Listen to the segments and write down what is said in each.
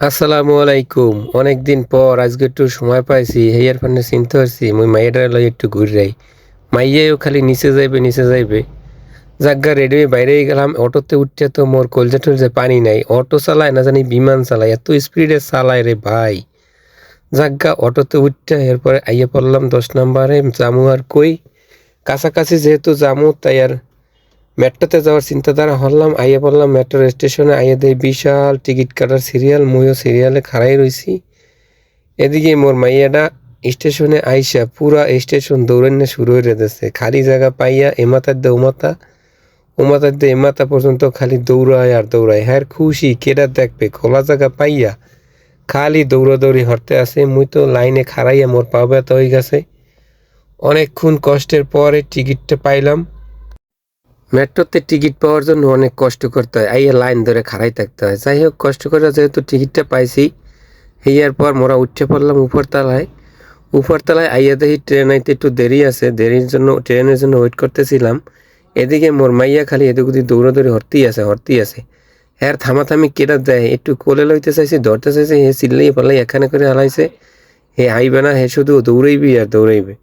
আসসালামু আলাইকুম। অনেকদিন পর আজকে একটু সময় পাইছি হেয়ার ফান্ডে চিনতে পারছি মুই মাইয়াটা লই একটু ঘুরাই মাইয়াও খালি নিচে যাইবে নিচে যাইবে। জাগা রেডি হয়ে বাইরে গেলাম, অটোতে উঠতে তো মোর কলজা টলজা পানি নাই। অটো চালায় না জানি, বিমান চালায়। এত স্পিডে চালায় রে ভাই। জাগা অটোতে উঠতে এরপরে আইয়ে পড়লাম দশ নম্বরে, জামু আর কই? কাছাকাছি যেহেতু জামু, তাই আর মেট্রোতে যাওয়ার চিন্তাধারা হলাম আইয়া পড়লাম মেট্রো স্টেশনে, আইয়া দেই বিশাল টিকিট কাটার সিরিয়াল মইও সিরিয়ালে খাড়াই রইছি। এদিকে মোর মাইয়াডা স্টেশনে আইসা পুরা স্টেশন দৌড়ানো শুরু হয়ে দিতেছে খালি জায়গা পাইয়া এমাতার দে ওমাতা ওমাতার দে এমাতা পর্যন্ত খালি দৌড়ায় আর দৌড়ায়। হ্যাঁ খুশি, কেডা দেখবে? খোলা জায়গা পাইয়া খালি দৌড়াদৌড়ি হরতে আসে মুই তো লাইনে খাড়াইয়া মোর পা ব্যথা হয়ে গেছে। অনেকক্ষণ কষ্টের পরে টিকিটটা পাইলাম। মেট্রোতে টিকিট পাওয়ার জন্য অনেক কষ্ট করতে হয়। আইয়া লাইন ধরে খাড়াই থাকতে হয়। যাই হোক, কষ্ট করে যেহেতু টিকিটটা পাইছি, হইয়ার পর মোরা উঠে পড়লাম উপরতলায়। উপরতলায় আইয়া দেখি ট্রেন আইতে একটু দেরি আছে, দেরির জন্য, ট্রেনের জন্য ওয়েট করতেছিলাম। এদিকে মোর মাইয়া খালি এদিক ওদিক দৌড়াদৌড়ি হরতেই আছে হরতেই আছে। হ্যাঁ থামাথামি কেটা দেয়? একটু কোলে লইতে চাইছি ধরতে চাইছে, হে চিল্লাই পাল্লাই এখানে করে হালাইছে। হে আইবে না, হে শুধু দৌড়াইবি আর দৌড়াইবে।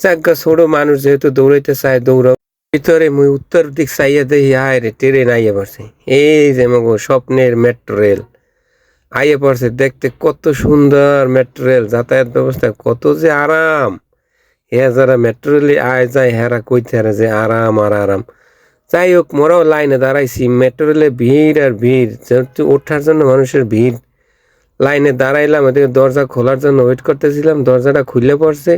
যাজ্ঞা ছোট মানুষ যেহেতু দৌড়াইতে চায়, দৌড়াও। ভিতরে মুই উত্তর দিক চাইয়া দেখি, আয় রে, ট্রেন আইয়া পড়ছে। এই যে মগো স্বপ্নের মেট্রো রেল আইয়া পড়ছে, দেখতে কত সুন্দর মেট্রো রেল যাতায়াত ব্যবস্থা কত যে আরাম। হ্যাঁ যারা মেট্রো রেলে আয় যায় হেরা কইতে হারে যে আরাম আর আরাম। যাই হোক, মোরাও লাইনে দাঁড়াইছি মেট্রো রেলে ভিড় আর ভিড়, যেহেতু ওঠার জন্য মানুষের ভিড়। লাইনে দাঁড়াইলাম, এদিকে দরজা খোলার জন্য ওয়েট করতেছিলাম, দরজাটা খুলে পড়ছে।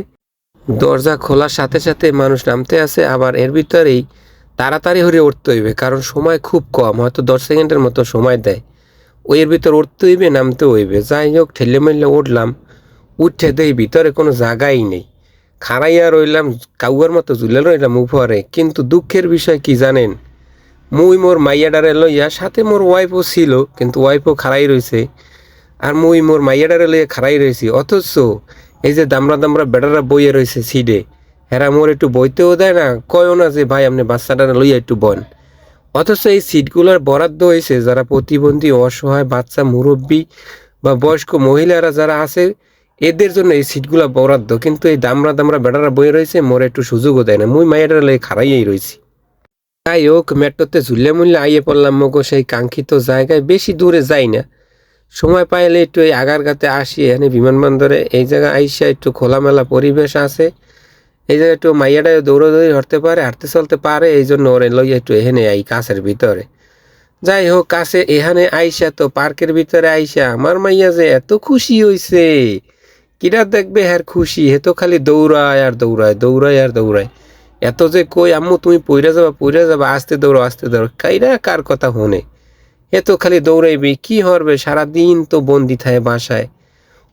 দরজা খোলার সাথে সাথে মানুষ নামতে আসে, আবার এর ভিতরেই তাড়াতাড়ি হয়ে উঠতে হইবে, কারণ সময় খুব কম, হয়তো দশ সেকেন্ডের মতো সময় দেয়। ওই এর ভিতর উঠতে হইবে, নামতে হইবে। যাই হোক ঠেলে মেলে উঠলাম, উঠে দেই ভিতরে কোনো জায়গাই নেই। খাড়াইয়া রইলাম, কাউয়ার মতো ঝুলে রইলাম উপরে। কিন্তু দুঃখের বিষয় কি জানেন? মুই মোর মাইয়াডারে লইয়া, সাথে মোর ওয়াইফও ছিল, কিন্তু ওয়াইফও খাড়াই রইছে। আর মুই মোর মাইয়াডারে লইয়া খাড়াই রয়েছি অথচ এই যে দামরা দামরা বেটারা বইয়ে রয়েছে সিডে হেরা মোর একটু বইতেও দেয় না, কয়ও না যে ভাই আপনি বাচ্চাটা লইয়া একটু বন। অথচ এই সিটগুলোর বরাদ্দ হয়েছে যারা প্রতিবন্ধী, অসহায়, বাচ্চা, মুরব্বী বা বয়স্ক মহিলারা যারা আছে, এদের জন্য এই সিটগুলো বরাদ্দ। কিন্তু এই দামরা দামরা বেটারা বইয়ে রয়েছে, মোর একটু সুযোগও দেয় না। মুই মাইয়াটা লই খারাইয়াই রয়েছি। তাই হোক, মেট্রোতে ঝুলে মুললে আইয়ে পড়লাম মগো সেই কাঙ্ক্ষিত জায়গায়। বেশি দূরে যাই না। সময় পাইলে একটু এই আগারগাতে আসি, এখানে বিমানবন্দরে। এই জায়গায় আইসা একটু খোলামেলা পরিবেশ আছে। এই জায়গায় একটু মাইয়াটা দৌড়াদৌড়ি হাঁটতে পারে, হাঁটতে চলতে পারে এই জন্য ওরে লইয়া একটু এখানে আই কাছের ভিতরে। যাই হোক, কাছে এখানে আইসা তো পার্কের ভিতরে আইসা, আমার মাইয়া যে এত খুশি হইছে। কিরা দেখবে হ্যার খুশি? হে তো খালি দৌড়ায় আর দৌড়ায় দৌড়ায় আর দৌড়ায়। এত যে কই, আম্মু তুমি পইরা যাবা পইরা যাবা, আস্তে দৌড়ো আস্তে দৌড়ো। কাইরা কার কথা হনে এ তো খালি দৌড়াইবি, কি হরবে? সারাদিন তো বন্দি থাকে বাসায়।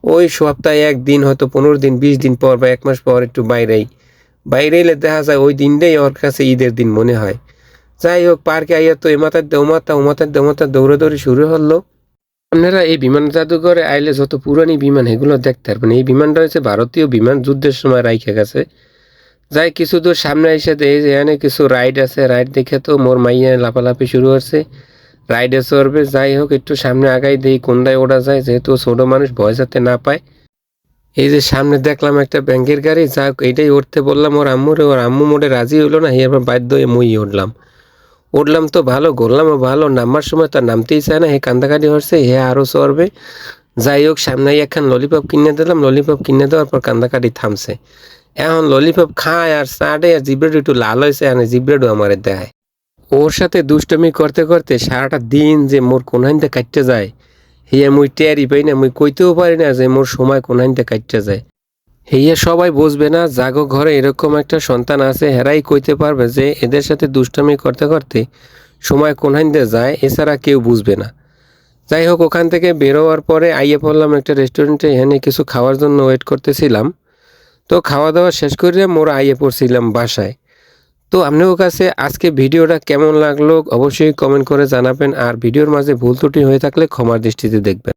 ওই সপ্তাহে একদিন হয়তো পনেরো দিন, বিশ দিন পর বা এক মাস পর একটু বাইরেই। বাইরে এলে দেখা যায় ওই দিনটাই ওর কাছে ঈদের দিন মনে হয়। যাই হোক, পার্কে আইয়া তো এমাতার দেওমাতা ওমাতার দেওমাতা দৌড়াদৌড়ি শুরু হলো। আপনারা এই বিমান জাদুঘরে আইলে যত পুরানি বিমান এগুলো দেখতে পারবেন। এই বিমানটা হচ্ছে ভারতীয় বিমান যুদ্ধের সময় রাইখে গেছে। যাই, কিছু দূর সামনে এসে দেখি যে এখানে কিছু রাইড আছে। রাইড দেখে তো মোর মাইয়া লাফালাফি শুরু হচ্ছে রাইডে চড়বে, যাই হোক, একটু সামনে আগাই দেই কোনটায় ওঠা যায়, যেহেতু ছোট মানুষ, ভয় যাতে না পায়। এই যে সামনে দেখলাম একটা ব্যাংকের গাড়ি, যা এটাই উঠতে বললাম, ওর আম্মুরে ওর আম্মু মোটে রাজি হলো না। এরপর বাধ্য হয়ে মুই উঠলাম উঠলাম তো ভালো ঘুরলাম ভালো নামার সময় তো আর নামতেই চায় না, হে কান্দাকাটি হচ্ছে, হে আরও চড়বে। যাই হোক, সামনে একখান ললিপপ কিনে দিলাম ললিপপ কিনে দেওয়ার পর কান্দাকাটি থামছে। এখন ললিপপ খায় আর চাটে, আর জিব্রেড একটু লাল হয়েছে, আর জিব্রেডও আমার দেখায় ওর সাথে দুষ্টমি করতে করতে সারাটা দিন যে মোর কোনহাইনতে কাটতে যায়, হিয়া মুই টেয়ারি পাই না, মুই কইতেও পারি না যে মোর সময় কোনহাইনতে কাটতে যায়। হিয়া সবাই বুঝবে না, জাগো ঘরে এরকম একটা সন্তান আছে, হেরাই কইতে পারবে যে এদের সাথে দুষ্টমি করতে করতে সময় কোনহাইনতে যায়, এছাড়া কেউ বুঝবে না। যাই হোক, ওখান থেকে বেরোয়ার পরে আইয়ে পড়লাম একটা রেস্টুরেন্টে, এখানে কিছু খাওয়ার জন্য ওয়েট করতেছিলাম। তো খাওয়া দাওয়া শেষ করে মোরা আইয়ে পড়ছিলাম বাসায়। তো আপনার কাছে আজকে ভিডিওটা কেমন লাগল অবশ্যই কমেন্ট করে জানাবেন আর ভিডিওর মাঝে ভুল ত্রুটি হয়ে থাকলে ক্ষমার দৃষ্টিতে দেখবেন।